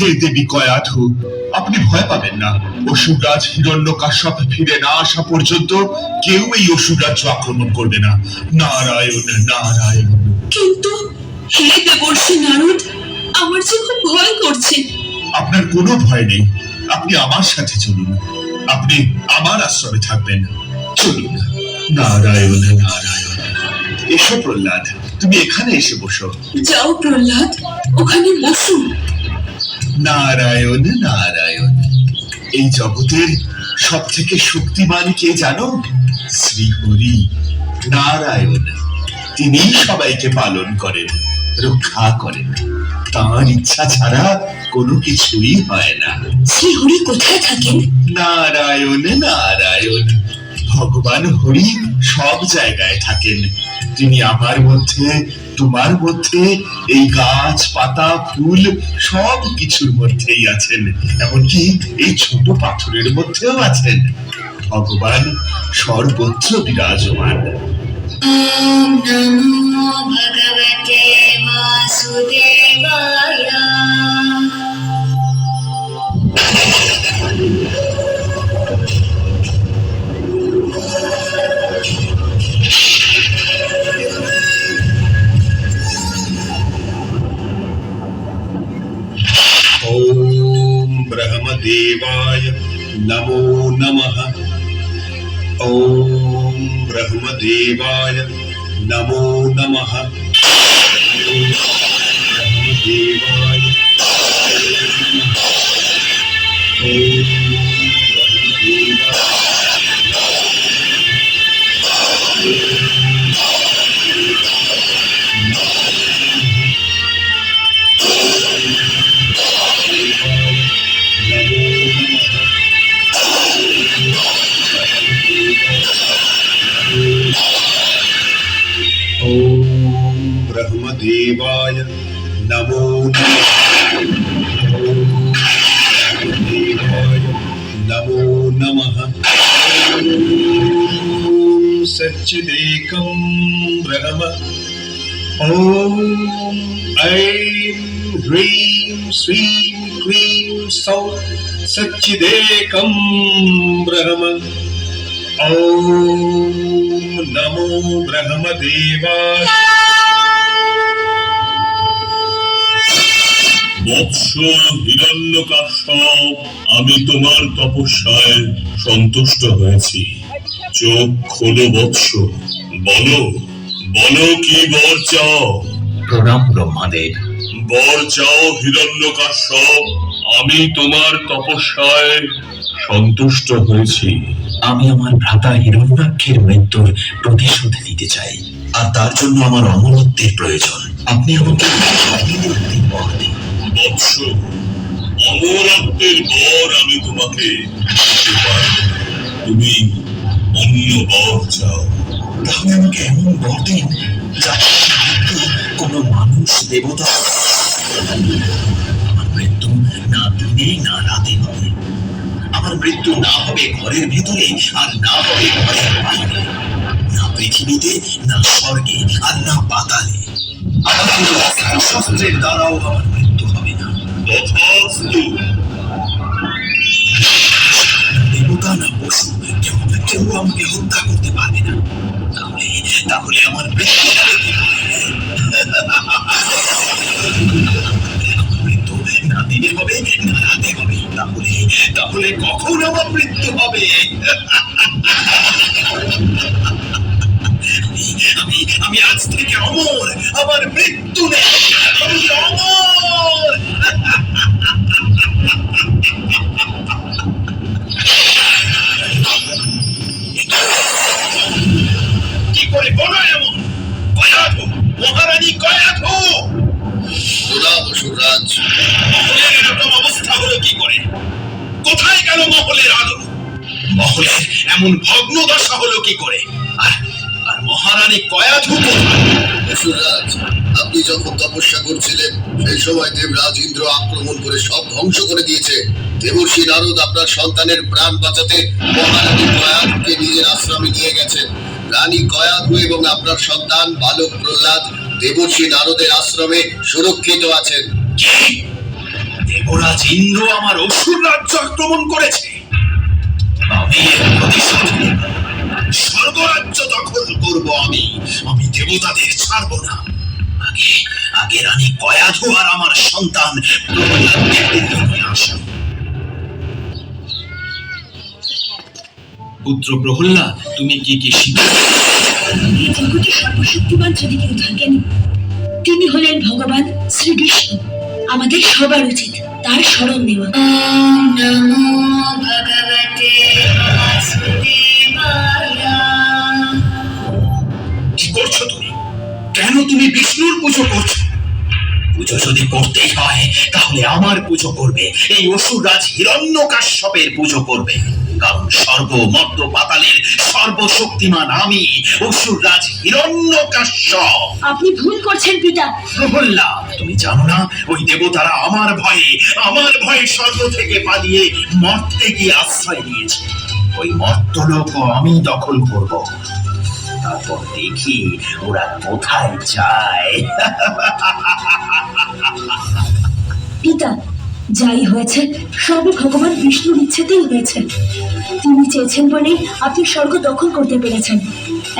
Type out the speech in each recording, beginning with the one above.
হে দেবী কয়াধু আপনি ভয় পাবেন না। অসুররাজ হিরণ্য কাশ্যপ ফিরে না আসা পর্যন্ত কেউ এই অসুররাজ্য আক্রমণ করবে না। নারায়ণ নারায়ণ। কিন্তু হে দেবর্ষি নারদ আমার যে খুব ভয় করছে। আপনার কোনো ভয় নেই। আপনি আমার সাথে চলুন। আপনি আমার আশ্রমে থাকবেন। চলুন। নারায়ণ। নারায়ণ এসো প্রহ্লাদ তুমি এখানে এসে বসো। যাও প্রহ্লাদ ওখানে বসুন নারায়ণ নারায়ণ। এই জগতের সব থেকে শক্তিমান কে জানো? নারায়ণ। তিনি সবাইকে পালন করেন রক্ষা করেন। তার ইচ্ছা ছাড়া কোনো কিছুই হয় না। শ্রীহরি কোথায় থাকেন? নারায়ণ নারায়ণ। ভগবান হরি সব জায়গায় থাকেন। তিনি আমার মধ্যে, তোমার মধ্যে, এই গাছ, পাতা, ফুল সব কিছুর মধ্যেই আছেন। এমনকি এই ছোট পাথরের মধ্যেও আছেন। ভগবান সর্বত্র বিরাজমান। ভগবতে বাসুদেবায়। ब्रह्मदेवाय नमो नमः। ॐ ब्रह्मदेवाय नमो ॐ नमो। नमः सच्चिदेकं ब्रह्म ॐ ऐं ह्रीं श्रीं क्लीं सौः सच्चिदेकं ब्रह्म ॐ नमो ब्रह्मदेवाय। বৎস আমি তোমার তপস্যায় সন্তুষ্ট হয়েছি। চোখ খোলো বৎস বলো বলো কি বর চাও? প্রণাম ব্রহ্মাদেব। বর চাও হিরণ্য আমি তোমার তপস্যায় সন্তুষ্ট হয়েছি। আমি আমার ভ্রাতা হিরণ্যাক্ষের মৃত্যুর প্রতিশোধ নিতে চাই। আর তার জন্য আমার অমরত্বের প্রয়োজন। আপনি আমাকে বৎস অমরত্বের বর আমি তোমাকে দিতে পারব। তুমি অন্য বর চাও। তাহলে আমাকে এমন বর দিন মৃত্যু কোনো মানুষ দেবতা আমার মৃত্যু না দিনে, না রাতে হবে। আমার মৃত্যু না হবে ঘরের ভেতরে আর না হবে ঘরের বাইরে। না পৃথিবীতে, না স্বর্গে আর না পাতালে। আমার শস্ত্রের দ্বারাও আমার না কেউ কেউ আমাকে হত্যা করতে পারবে না তাহলে তাহলে আমার মৃত্যু না দিনে হবে না রাতে হবে তাহলে তাহলে কখন আমার মৃত্যু হবে আমি আমি আমি আজ থেকে অমর। আমার মৃত্যু নেই। আমি অমর। এমন ভগ্ন দশা হলো কি করে? আর আর মহারানী কোথায় সুরাজ আপনি যখন তপস্যা করছিলেন সেই সময় দেবরাজ ইন্দ্র আক্রমণ করে সব ধ্বংস করে দিয়েছে। দেবর্ষী নারদ আপনার সন্তানের প্রাণ বাঁচাতে মহারানী প্রয়াগকে নিজের আশ্রমে নিয়ে গেছেন। রানী কয়াধু এবং আপনার সন্তান বালক প্রহ্লাদ দেবর্ষী নারদের আশ্রমে সুরক্ষিত আছেন। দেবরাজ ইন্দ্র আমার অসুর রাজ্য আক্রমণ করেছে? আমি। শাসন করব আমি। আমি দেবতাদের ছাড়ব না। আগে আগে রানী কয়াধু আর আমার সন্তান পুত্র প্রহল্লা তুমি কি কি সর্বশক্তিমান যদি কেউ থাকেন তিনি হলেন ভগবান শ্রীকৃষ্ণ। আমাদের সবার উচিত তার স্মরণ নেওয়া। নমো ভগবান কেন তুমি বিষ্ণুর পুজো করছ? পুজো যদি করতেই হয় তাহলে আমার পুজো করবে। এই অসুররাজ হিরণ্য কাশ্যপের পুজো করবে। কারণ স্বর্গ মর্ত পাতালের সর্বশক্তিমান আমি অসুররাজ হিরণ্য কাশ্যপ আপনি ভুল করছেন পিতা। প্রহ্লাদ তুমি জানো না ওই দেবতারা আমার ভয়ে আমার ভয়ে স্বর্গ থেকে পালিয়ে মর্তে গিয়ে আশ্রয় নিয়েছে। ওই মর্তলোক আমি দখল করব। তারপর দেখি ওরা কোথায় যায়। পিতা যাই হয়েছে সবই ভগবান বিষ্ণুর ইচ্ছেতেই হয়েছে। তিনি চেয়েছেন বলেই আপনি স্বর্গ দখল করতে পেরেছেন।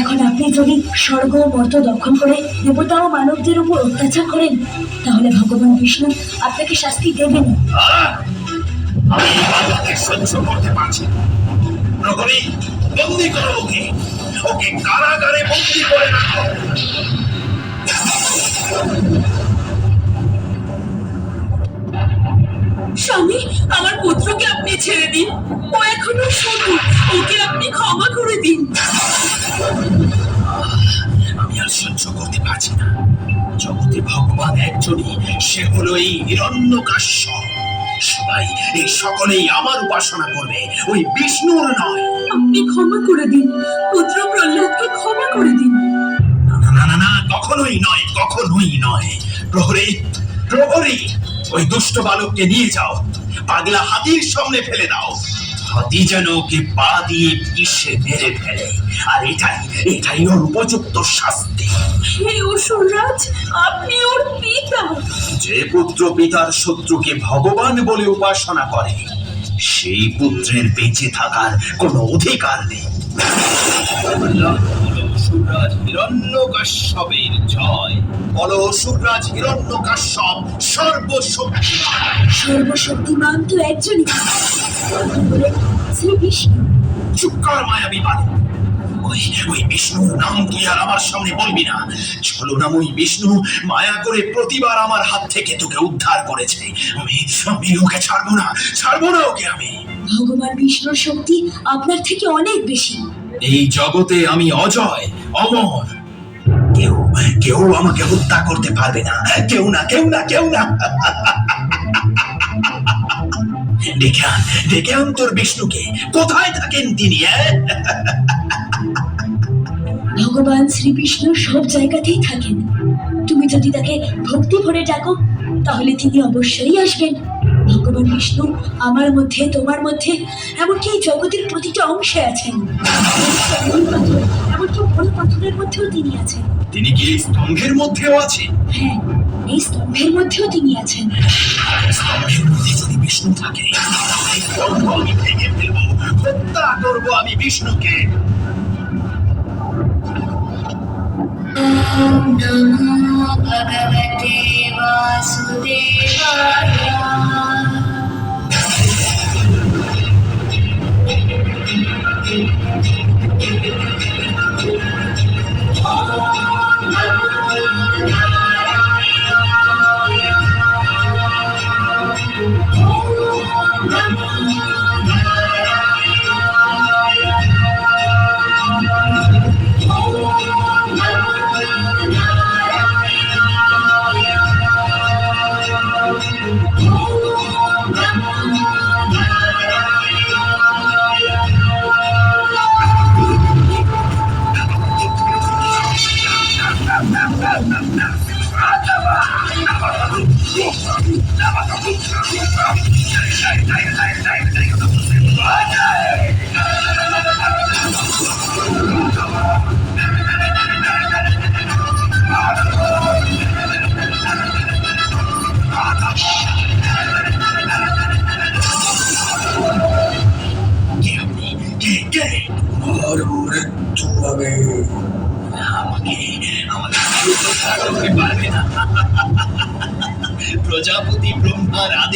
এখন আপনি যদি স্বর্গ ও মর্ত দখল করে দেবতা ও মানবদের উপর অত্যাচার করেন তাহলে ভগবান বিষ্ণু আপনাকে শাস্তি দেবেন। আমি এই সহ্য করতে পারছি বন্দি করো ওকে। ওকে কারাগারে বন্দি করে রাখো। স্বামী আমার পুত্রকে আপনি ছেড়ে দিন। ও এখনও ছোট ওকে আপনি ক্ষমা করে দিন। আমি আর সহ্য করতে পারছি না। জগতে ভগবান একজনই সে হলো এই হিরণ্য সবাই এই সকলেই আমার উপাসনা করবে। ওই বিষ্ণুর নয়। আপনি ক্ষমা করে দিন। পুত্র প্রহ্লাদকে ক্ষমা করে দিন। না না না কখনোই নয় কখনোই নয়। প্রহরী প্রহরী ওই দুষ্ট বালককে নিয়ে যাও। পাগলা হাতির সামনে ফেলে দাও। হাতি যেন ওকে পা দিয়ে পিষে মেরে ফেলে? আর এটাই এটাই ওর উপযুক্ত শাস্তি। হে অসুররাজ আপনি ওর পিতা। যে পুত্র পিতার শত্রুকে ভগবান বলে উপাসনা করে সেই পুত্রের বেঁচে থাকার কোনো অধিকার নেই। অসুররাজ হিরণ্য কাশ্যপের জয়। বলো অসুররাজ হিরণ্য কাশ্যপ সর্বশক্তিমান। সর্বশক্তিমান তো একজনই। শ্রী বিষ্ণু চুপ কর মায়াবী বালক ওই ওই বিষ্ণুর নাম তুই আর আমার সামনে বলবি না? ছলনাময়ী বিষ্ণু মায়া করে প্রতিবার আমার হাত থেকে তোকে উদ্ধার করেছে। আমি আমি ওকে ছাড়বো না ছাড়বো না ওকে আমি। ভগবান বিষ্ণুর শক্তি আপনার থেকে অনেক বেশি। এই জগতে আমি অজয়। অমর। কেউ কেউ আমাকে হত্যা করতে পারবে না। কেউ না কেউ না কেউ না। আন আন তোর বিষ্ণুকে। কোথায় থাকেন তিনি ভগবান শ্রী বিষ্ণু সব জায়গাতেই থাকেন। তুমি যদি তাকে ভক্তি ভরে ডাকো, তাহলে তিনি অবশ্যই আসবেন। ভগবান বিষ্ণু আমার মধ্যে, তোমার মধ্যে, এমনকি জগতের প্রতিটা অংশে আছেন। সকল পাথরের মধ্যেও তিনি আছেন। তিনি কি স্তম্ভের মধ্যেও আছেন? হ্যাঁ এই স্তম্ভের মধ্যেও তিনি আছেন। স্তম্ভের মধ্যে যদি বিষ্ণু থাকে আমি ভেঙে ফেলব। হত্যা করব আমি বিষ্ণুকে। নমো ভগবতে বাসুদেবায়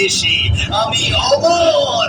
আদেশে আমি অমর।